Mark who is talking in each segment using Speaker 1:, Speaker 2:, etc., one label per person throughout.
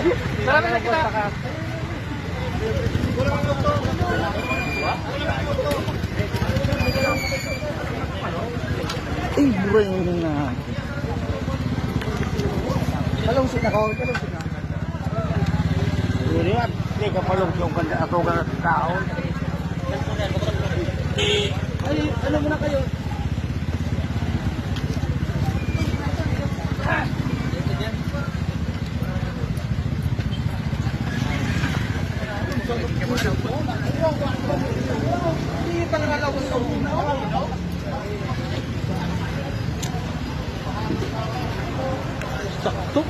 Speaker 1: Ay, bring na.
Speaker 2: Talong sina ko, talong sina.
Speaker 1: Ini at hindi ka palong yung kanda ako ka tao.
Speaker 2: Ay, ano muna kayo?
Speaker 1: Sakto.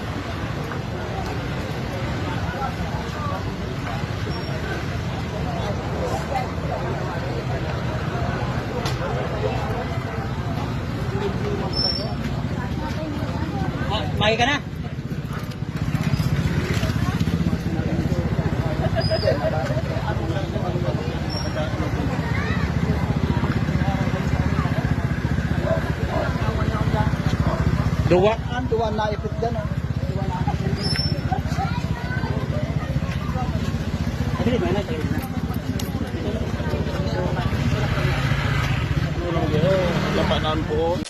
Speaker 2: Ka na. Dua Dua Dua naik Dua naik Dua mana Dua
Speaker 1: naik Dua